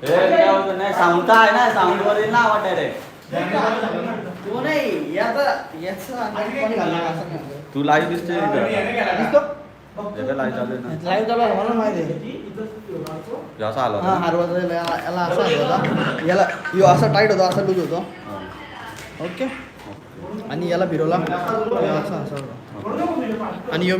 नाही साऊंड आहे ना साऊंड वर ना आवाज डायरेक्ट तो नाही याचा याचा. तू लाईव्ह दिसते? लाईव्ह चालू आहे ना. लाईव्ह चालू आहे, मला माहिती आहे. असं आला हा याला असा होता. याला यो असा टाईट होता असा लूज होतो. ओके. आणि याला फिरवला. यो असा असा होता. आणि यो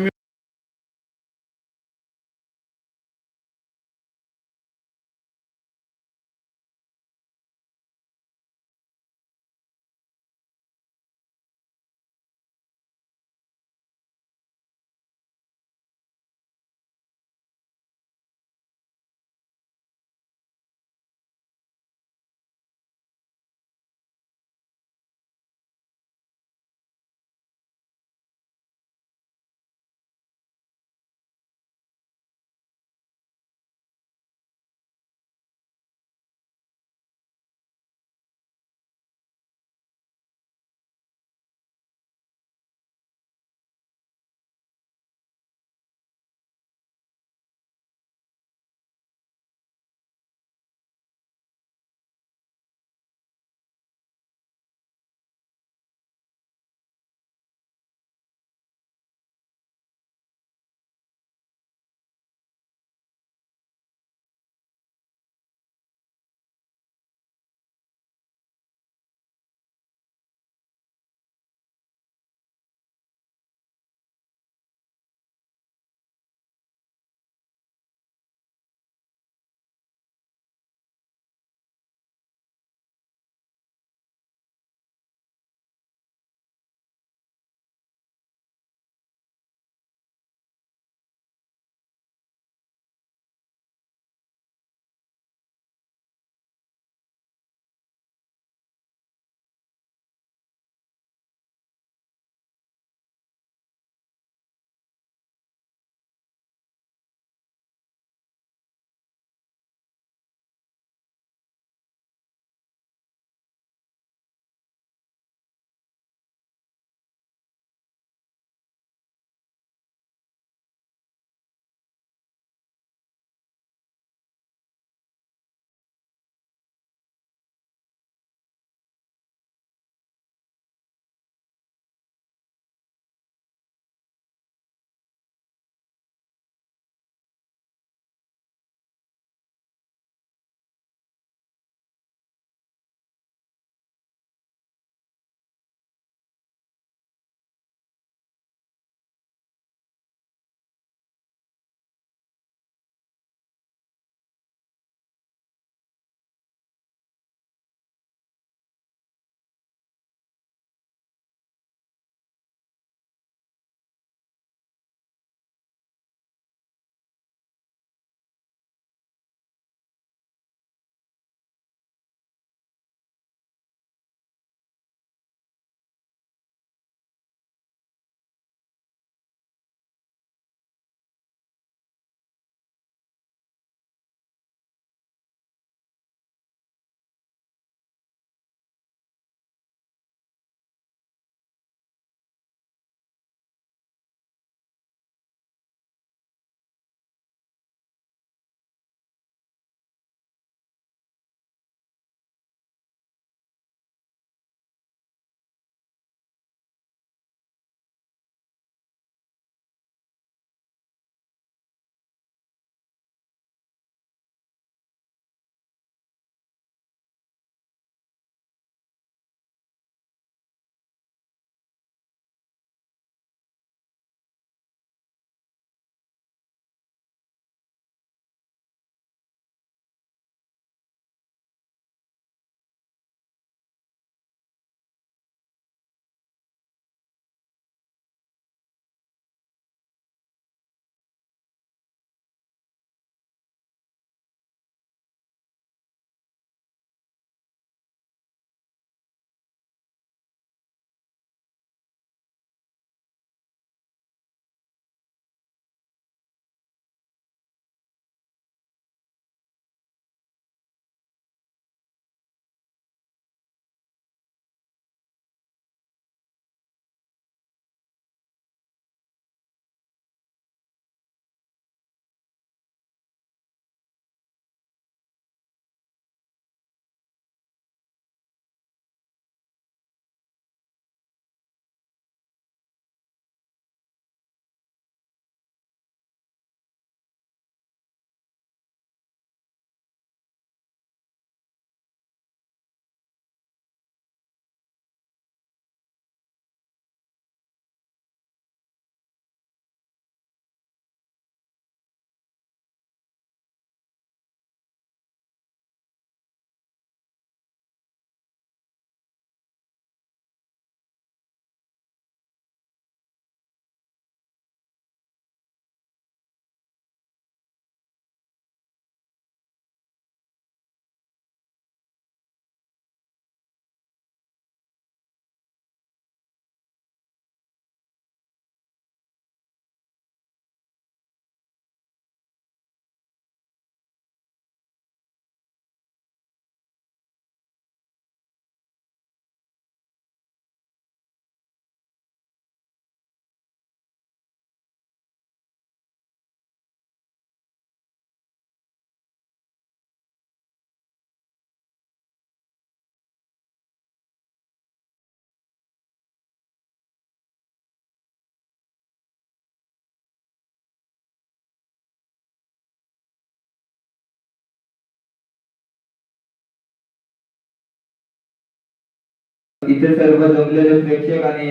इथे सर्व जमलेले प्रेक्षक आणि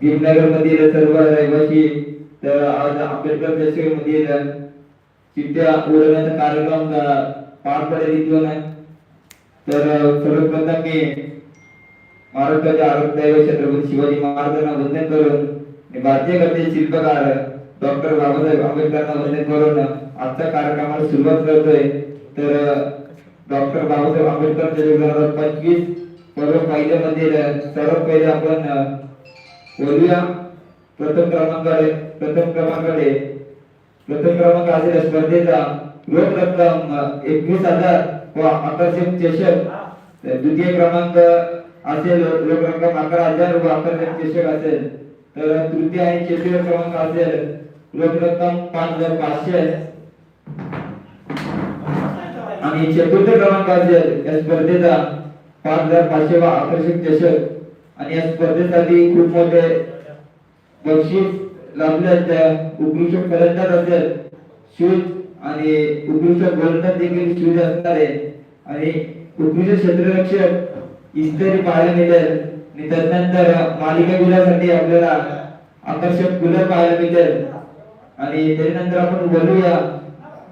भीमनगर मधील सर्व रहिवासी तर आज आंबेडकर चषक मधील चिठ्ठ्या उडवण्याचा कार्यक्रम पार पडेल इथून. तर सर्वप्रथम मी महाराष्ट्राचे आरोग्य छत्रपती शिवाजी महाराजांना वंदन करून भारतीय गणित शिल्पकार डॉक्टर बाबासाहेब आंबेडकरांना वंदन करून आजच्या कार्यक्रमाला सुरुवात करतोय. तर डॉक्टर बाबासाहेब आंबेडकर पंचवीस पंचवीस पर्व पहिल्यामध्ये सर्वात पहिले आपण बोलूया. प्रथम क्रमांकाकडे प्रथम क्रमांकाकडे. प्रथम क्रमांक असेल स्पर्धेचा. रोख रक्कम एकवीस हजार व आकर्षक चषक द्वितीय क्रमांक असेल रोख रक्कम अकरा हजार व आकर्षक चषक असेल. तर तृतीय आणि चतुर्थ क्रमांक असेल रोख रक्कम पाच हजार पाचशे. आणि चतुर्थ क्रमांक असेल या स्पर्धेचा. पाच हजार पाचशे व आकर्षक चषक आणि या स्पर्धेसाठी खूप मोठे बक्षीस लाभले उत्कृष्ट फलंदाज असेल शूज आणि उत्कृष्ट गोलंदाज देखील शूज असणार आहे आणि उत्कृष्ट क्षेत्ररक्षक इस्त्री पाहायला मिळेल. आणि त्यानंतर मालिका गुलासाठी आपल्याला आकर्षक गुलाब पाहायला मिळेल. आणि त्यानंतर आपण बोलूया.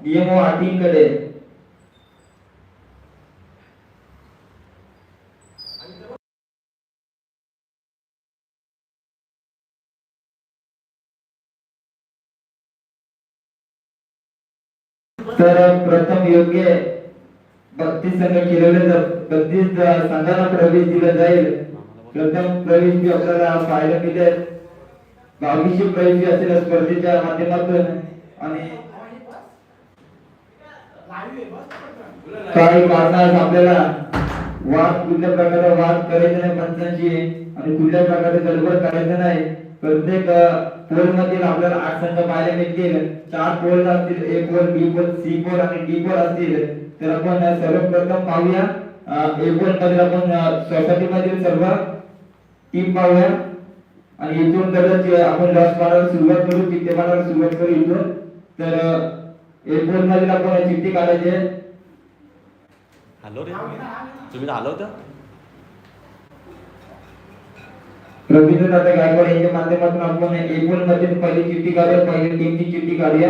नियम व अटींकडे. तर प्रथम योग्य बत्तीस संघ केलेले तर बत्तीस संघाला प्रवेश दिला जाईल. प्रथम प्रवेश बी आपल्याला पाहायला मिळेल. बावीसशे प्रवेश बी असेल स्पर्धेच्या माध्यमातून आणि काही कारणास आपल्याला वाद कुठल्या प्रकारे वाद करायचा नाही माणसांची आणि कुठल्या प्रकारे गडबड करायचं नाही. प्रत्येक पोल मधील आपल्याला आठ संघ पाहायला मिळतील. चार पोल असतील A pool B pool C pool आणि डी पोल असतील. तर आपण सर्वप्रथम पाहूया. ए पोल मधील आपण सोसायटी मधील सर्व टीम पाहूया. आणि इथून तरच आपण लस पाडायला सुरुवात करू चित्ते पाडायला सुरुवात करू इथून. तर ए पोल मधील आपण चिठ्ठी काढायची. आहे. हॅलो रे तुम्ही हलवता रवींद्रनाथ गायकवाड यांच्या माध्यमातून आपण एकूणमध्ये पहिली चिठ्ठी काढूया पहिली टीमची चिठ्ठी काढूया.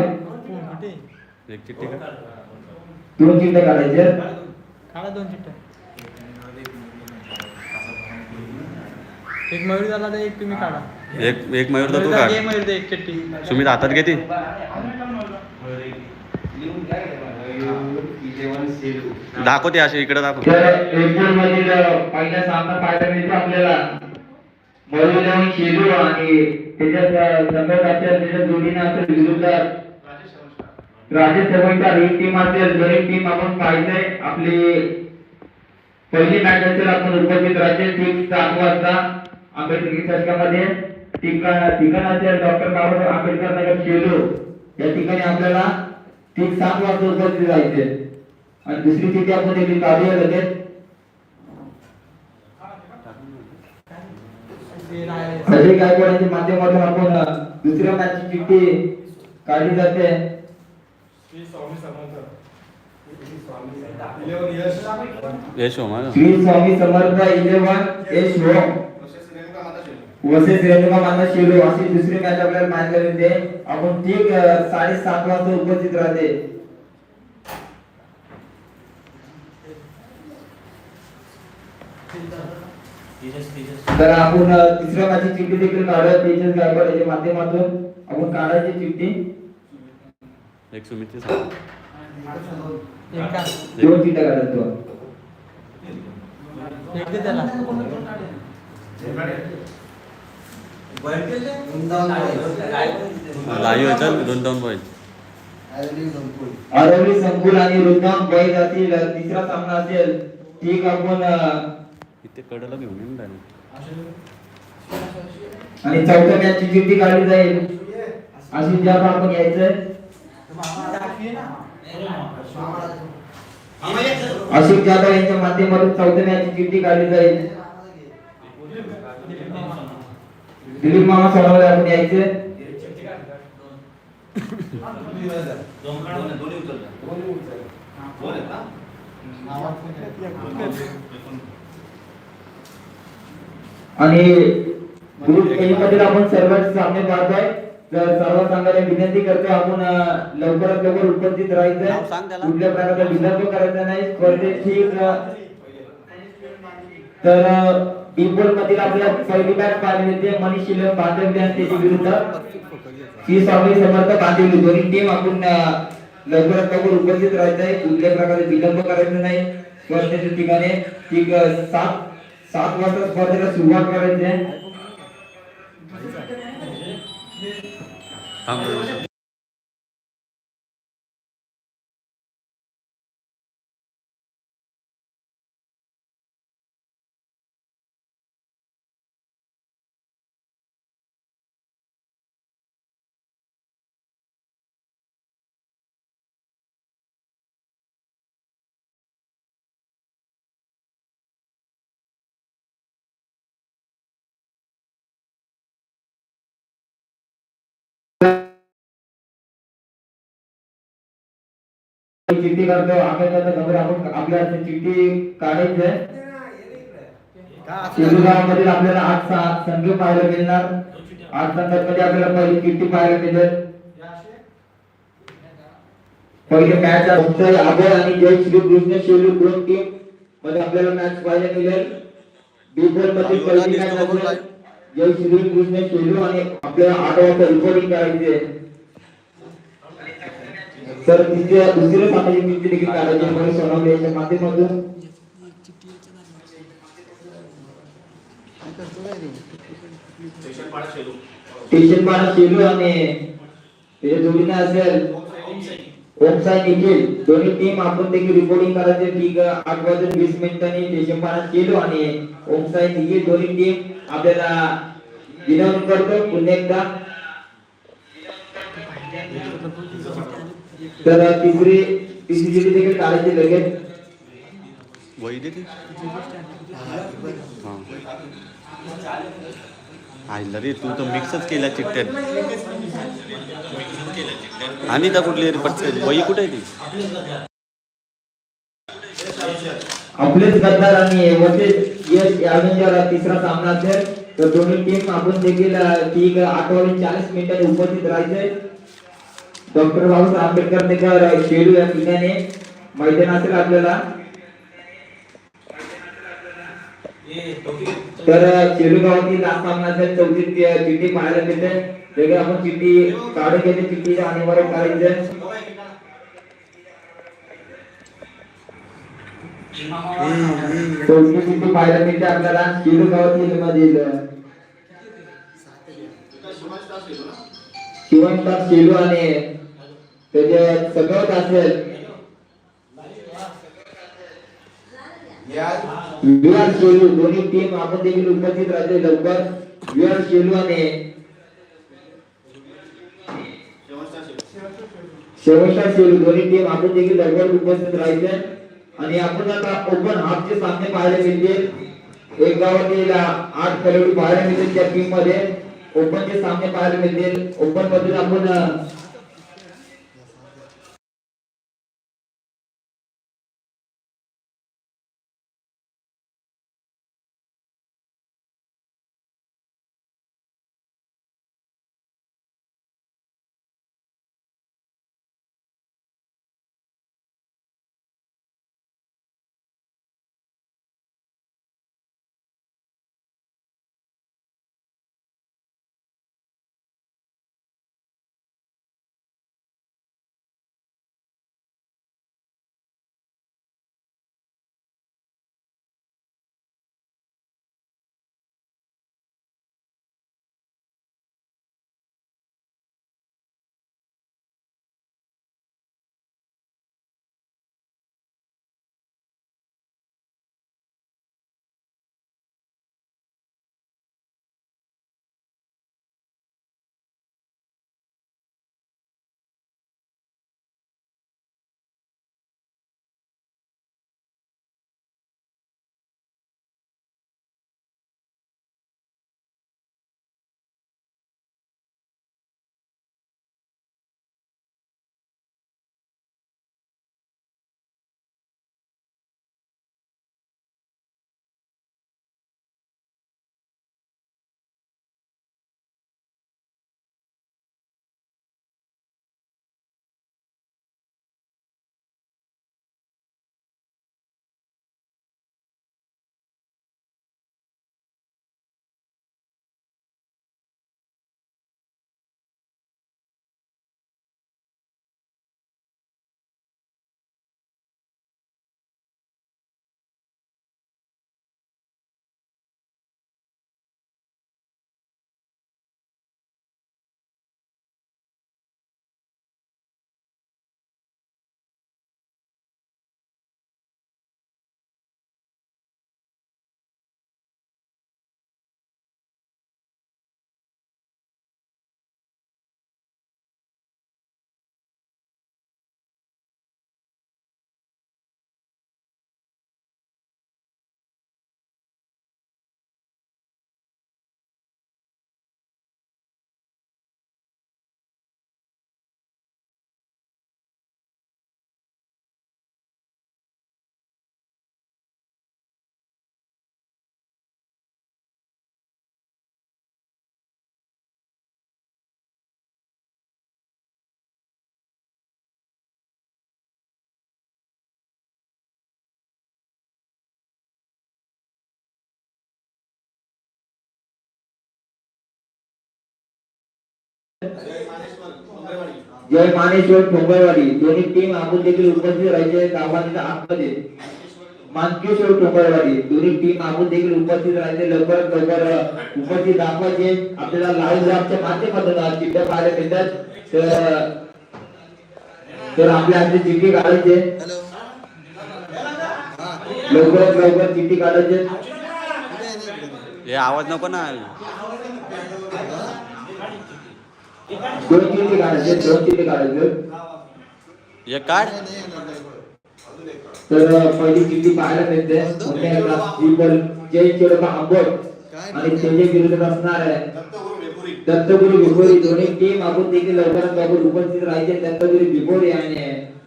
एक चिठ्ठी का? दोन चिठ्ठ्या काढायच्या. काढा दोन चिठ्ठ्या. एक मयूर झाला तर एक तुम्ही काढा. एक एक मयूर तर तू काढ. मयूरचा एक चिठ्ठी. सुमित हातात घेते. दाखवते असे इकडे दाखव. तर एकूण मधील पहिला सामना पाहायला मिळतो आपल्याला. मौलवी आणि शेलू आणि त्याच्यात संघाच्या त्याच्या जोडीने असेल विरुद्धात राजेश चव्हाणचा ही टीम असेल दोन्ही टीम आपण पाहिजे आपली पहिली मॅच असेल आपण उपस्थित राहते. ठीक सात वाजता आंबेडकरी चषकामध्ये ठिकाण असेल डॉक्टर बाबासाहेब आंबेडकर नगर शेलू या ठिकाणी आपल्याला ठीक सात वाजता उपस्थित राहायचे आणि दुसरी चिठ्ठी आपण देखील काढूया लगेच. ते राहिले. अजय गायकवाड यांच्या माध्यमातून आपण दुसऱ्या मॅचची चिठ्ठी काढली जाते. यश. श्री स्वामी समर्थ इलेवन एस होम वसेस रेणुका माता शिरो अशी दुसरी मॅच आपल्याला पाहायला मिळते आपण ठीक साडेसात वाजता उपस्थित राहते. तर आपण तिसऱ्या मॅचची चिठ्ठी देखील काढूया तेजस गायकवाड यांच्या माध्यमातून आपण काढायची चिठ्ठी. एक का दोन चिठ्ठ्या काढतो पॉईंट अरवली संकुल आणि रुद्राम बैल असतील तिसरा सामना असेल. ठीक आपण इथे कडला घेऊन येईन डायरेक्ट आणि चौथ्या मॅचची चिठ्ठी काढली जाईल. अशी ज्या आपण यायचंय अशिक जाधव यांच्या माध्यमातून चौथ्या मॅचची चिठ्ठी काढली जाईल. दिलीप मामा सोडवले आपण यायचे आणि ग्रुप ए मधील आपण सर्वांचे सामने पाहतोय. तर सर्व संघाला विनंती करतो आपण लवकरात लवकर उपस्थित नाव राहायचं सांग त्याला. कुठल्या प्रकारचा विलंब करायचा नाही. अं, तर बिलबोल मधील आपल्या पहिली मॅच पाहिली होती मनीष शिलम बांधवले आणि त्याच्या विरुद्ध. श्री स्वामी समर्थ बांधवली दोन्ही टीम आपण लवकरात लवकर उपस्थित राहायचं आहे कुठल्या प्रकारे विलंब करायचं नाही. स्पर्धेच्या ठिकाणी. ठीक सात सात वाजता स्पर्धेला सुरुवात करायची आहे. चिठ्ठी काढतो आम्ही नंबर आपण आपल्या चिठ्ठी काढायची आहे. आपल्याला आठ सहा संघ पाहायला मिळणार. आठ संघांमध्ये आपल्याला पहिली चिठ्ठी पाहायला मिळेल. पहिले मॅच आभय आणि जय श्री कृष्ण शेलू दोन टीममध्ये आपल्याला मॅच पाहायला मिळेल. बी मध्ये पहिली मॅच जय श्री कृष्ण शेलू आणि आपल्याला आठ वाजता रिपोर्टिंग करायची आहे. तर तिथे दुसऱ्या सामाजिक नीती देखील काढायची म्हणून सोनवणे यांच्या माध्यमातून? स्टेशन पाडा शेलू आणि त्याच्या जोडीने असेल ओमसाई निखिल दोन्ही टीम आपण देखील रिपोर्टिंग करायचे. ठीक आठ वाजून वीस मिनिटांनी स्टेशन पाडा शेलू आणि ओमसाई निखिल दोन्ही टीम आपल्याला विनवणी करतो. पुन्हा एकदा तर तिसरी तिसरी देखील काढायची लगेच. आईला रे तू. तर मिक्सच केल्या चिठ्ठ्यात आणि त्या कुठली पटकन. वही कुठे आहे ती? आपलेच गद्दार आणि वरचे यश यावेंजर तिसरा सामना असेल. तर दोन्ही टीम आपण देखील ठीक आठ वाजून चाळीस मिनिटांनी उपस्थित राहायचे डॉक्टर बाबासाहेब आंबेडकर नगर शेडू या ठिकाणी. मैदान असेल आपल्याला. तर शेडू गावातील लास्ट सामना असेल चौथी चिठ्ठी पाहायला मिळते. वेगळे आपण चिठ्ठी काढून घेते. चिठ्ठी अनिवार्य करायचं चौथी चिठ्ठी पाहायला मिळते आपल्याला. शेडू गावातील मधील शिवणतात शेलू आणि त्याचे सगळं असेल विराट शेलू दोन्ही टीम आपण देखील उपस्थित राहते लवकर. विराट शेलू आणि शेवटचा शेलू दोन्ही टीम आपण देखील लवकर उपस्थित राहायचे. आणि आपण आता ओपन हाफचे सामने पाहायला मिळतील. एक गावातील आठ खेळाडू पाहायला मिळतील त्या टीममध्ये. ओपनचे सामने पाहायला मिळतील. ओपन मधून आपण जय मानेश्वर ठोंबरवाडी दोन्ही टीम आपण देखील उपस्थित राहायचे गावाच्या आतमध्ये. मानकेश्वर ठोंबरवाडी दोन्ही टीम आपण देखील उपस्थित राहायचे. लवकर लवकर उपस्थित दाखवायचे. आपल्याला लाल ड्राफ्टच्या माध्यमातून चिठ्ठ्या पाहायला मिळतात तर आपल्या आजची चिठ्ठी काढायचे. लवकरात लवकर चिठ्ठी काढायचे. आवाज नको ना. दोन तीन काढायचे दोन तीन काढायचे एक काढ तर पहिली चिठ्ठी पाहायला मिळते. मोठ्या प्रिन्सिपल जय चिडका आंबट आणि त्याचे विरोधात असणार आहे. दत्तगुरु विभोरी दोन्ही टीम आपण देखील लवकरात लवकर उपस्थित राहायचे. दत्तगुरु विभोरी आणि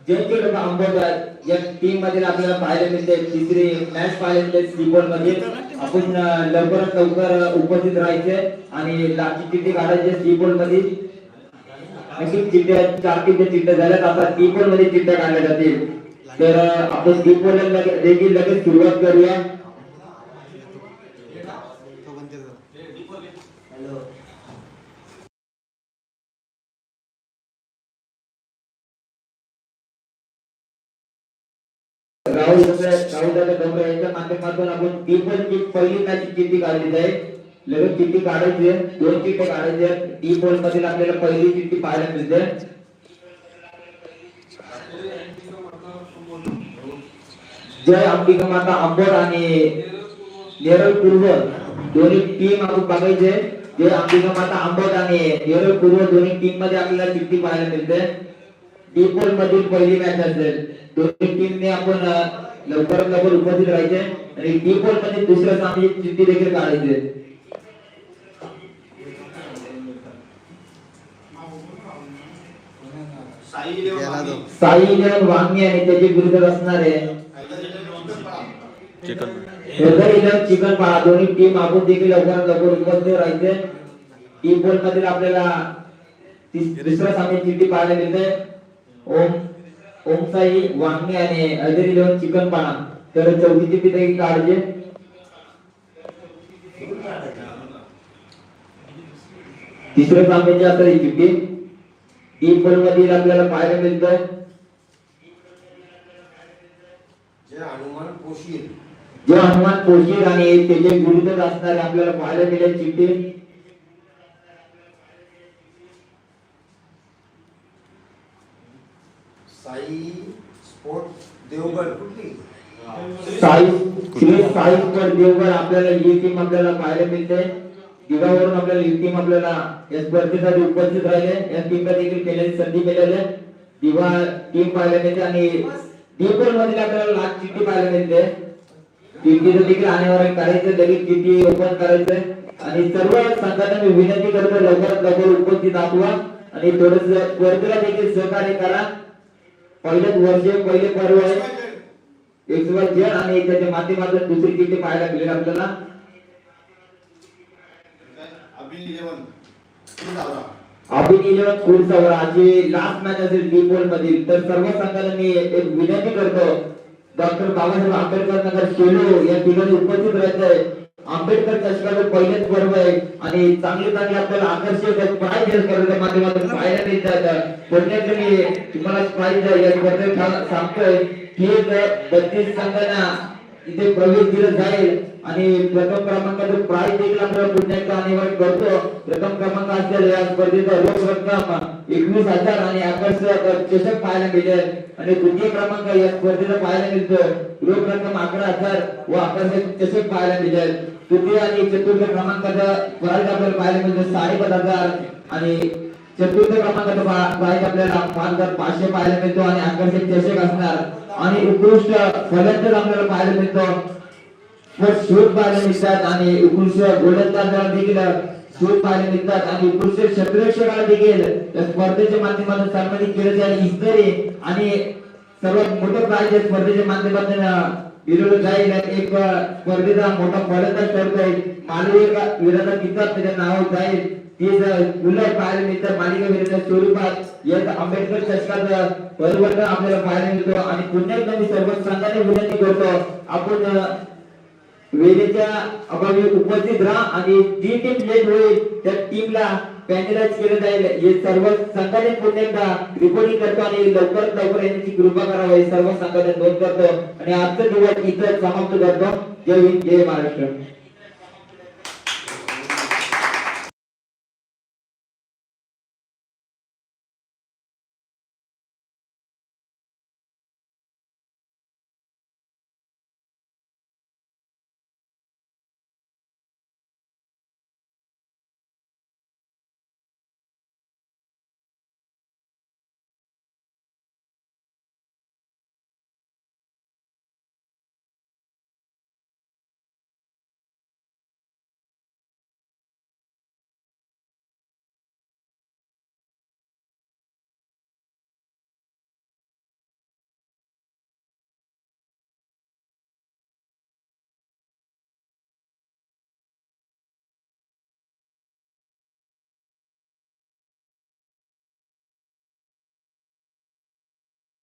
जय चिडका आंबट या टीममध्ये आपल्याला पाहायला मिळते. तिसरी मॅच पाहायला मिळते स्लीपरमध्ये आपण लवकरात लवकर उपस्थित राहायचे आणि लाची चिठ्ठी काढायचे स्लीपरमध्ये अशी चिठ्ठ्या चार तीनच्या चिठ्ठ्या झाल्यात. आता टीपोलमध्ये चिठ्ठ्या काढल्या जातील. तर आपण टीपोल देखील लगेच सुरुवात करूया. राहुल राहुल दादा डोंगरे यांच्या माध्यमातून आपण टीपोलची पहिली मॅच चिठ्ठी काढली जाईल. लगेच चिठ्ठी काढायची आहे. दोन चिठ्ठी काढायची काढायच्या टी पोल मधील आपल्याला पहिली चिठ्ठी पाहायला मिळते. जय अंबिका माता आंबट आणि नेरळ पूर्व दोन्ही टीम आपण बघायचे. जय अंबिका माता आंबट आणि नेरळ पूर्व दोन्ही टीममध्ये आपल्याला चिठ्ठी पाहायला मिळते. डी पोल मधील पहिली मॅच असेल. दोन्ही टीमने आपण लवकरात लवकर उपस्थित राहायचे. आणि डी पोलमध्ये दुसऱ्या सामन्याची चिठ्ठी देखील काढायची गेला तो साई इलेव्हन वांगी आणि त्याचे विरुद्ध असणारे चिकन. इलेव्हन चिकन पहा. दोन्ही टीम आपण देखील लवकरात लवकर उपस्थित राहायचे. टीम पोल मधील आपल्याला दुसऱ्या सामन्याची चिठ्ठी पाहायला मिळते. ओम ओमसाई वांगी आणि हेदर इलेव्हन चिकन पहा. तर चौथी चिठ्ठी देखील काढायचे. तिसऱ्या सामन्याची असेल ही चिठ्ठी. पोल मधील आपल्याला पाहायला मिळतं जे हनुमान पोशील जे हनुमान पोशीर आणि त्याचे विरुद्ध असणारे आपल्याला पाहायला मिळेल चिठ्ठी. साई स्पोर्ट देवगड. कुठली? साई श्री साई स्पोर्ट देवगड आपल्याला ही टीम आपल्याला पाहायला मिळते युगावरून आपल्याला ही टीम आपल्याला या स्पर्धेसाठी उपस्थित राहिले. या टीमला देखील केलेली संधी मिळाली. दिवा टीम पाहायला मिळते आणि देवगडमध्ये आपल्याला लाख चिठ्ठी पाहायला मिळते. चिठ्ठीचं देखील अनिवार्य करायचं लगेच चिठ्ठी ओपन करायचं. आणि सर्व संघांना मी विनंती करतो लवकरात लवकर उपस्थित दाखवा आणि थोडस स्पर्धेला देखील सहकार्य करा. पहिलेच वर्ष पहिले पर्व आहे. एक्सवाय झेड आणि त्याच्या माध्यमातून दुसरी चिठ्ठी पाहायला मिळेल आपल्याला. अभिन इलेव्हन अभिन इलेव्हन कुरसावर आजची लास्ट मॅच असेल डी पोल मधील तर सर्व संघाला मी एक विनंती करतो. डॉक्टर बाबासाहेब आंबेडकर नगर शेलो या ठिकाणी उपस्थित राहायचं आहे. आंबेडकर चषकाचं पहिलेच पर्व आहे. आणि चांगले चांगले आपल्याला आकर्षक प्राईज स्पर्धेच्या माध्यमातून पाहायला मिळतात पुण्यात मी तुम्हाला प्राईज या स्पर्धेत सांगतोय. की बत्तीस संघांना इथे प्रवेश दिला जाईल. आणि प्रथम क्रमांकाचं प्राईज देखील आपल्याला पुण्याचा अनिवार्य करतो. प्रथम क्रमांक असलेल्या या स्पर्धेचा रोख रक्कम एकवीस हजार आणि आकर्षक चषक पाहायला मिळेल. आणि द्वितीय क्रमांक या स्पर्धेचा पाहायला मिळतो. रोख रक्कम अकरा हजार व आकर्षक चषक पाहायला मिळेल. तृतीय आणि चतुर्थ क्रमांकाचा प्राईज आपल्याला पाहायला मिळतो साडेपाच हजार. आणि चतुर्थ क्रमांकाचा प्राईज आपल्याला पाच हजार पाचशे पाहायला मिळतो आणि आकर्षक चषक असणार. आणि उत्कृष्ट फलंदाज आपल्याला पाहायला मिळतो. व शोध पाहायला मिळतात आणि उत्कृष्ट गोलंदाजाला देखील शोध पाहायला मिळतात आणि उत्कृष्ट क्षेत्ररक्षकाला देखील या स्पर्धेच्या माध्यमातून सन्मानित केलं जाईल. इस्तरी आणि सर्वात मोठं प्राइज या स्पर्धेच्या माध्यमातून दिलेलं जाईल एक स्पर्धेचा मोठा फलंदाज ठरतोय. मालवीय विरोधात किताब त्याच्या नाव जाईल ती जर पाहायला मिळतात मालिका विरुद्ध स्वरूपात या आंबेडकर चषकाचं परिवर्तन आपल्याला पाहायला मिळतो. आणि पुन्हा एकदा मी सर्व संघाने विनंती करतो आपण वेळेच्या अभावी उपस्थित राहा आणि जी टीम लेट होईल त्या टीमला पॅनलाइज केलं जाईल. हे सर्व संघाने पुन्हा एकदा रिपोर्टिंग करतो आणि लवकरात लवकर यांची कृपा करावी. सर्व संघाने नोंद करतो. आणि आजचा दिवस इथं समाप्त करतो. जय हिंद जय महाराष्ट्र.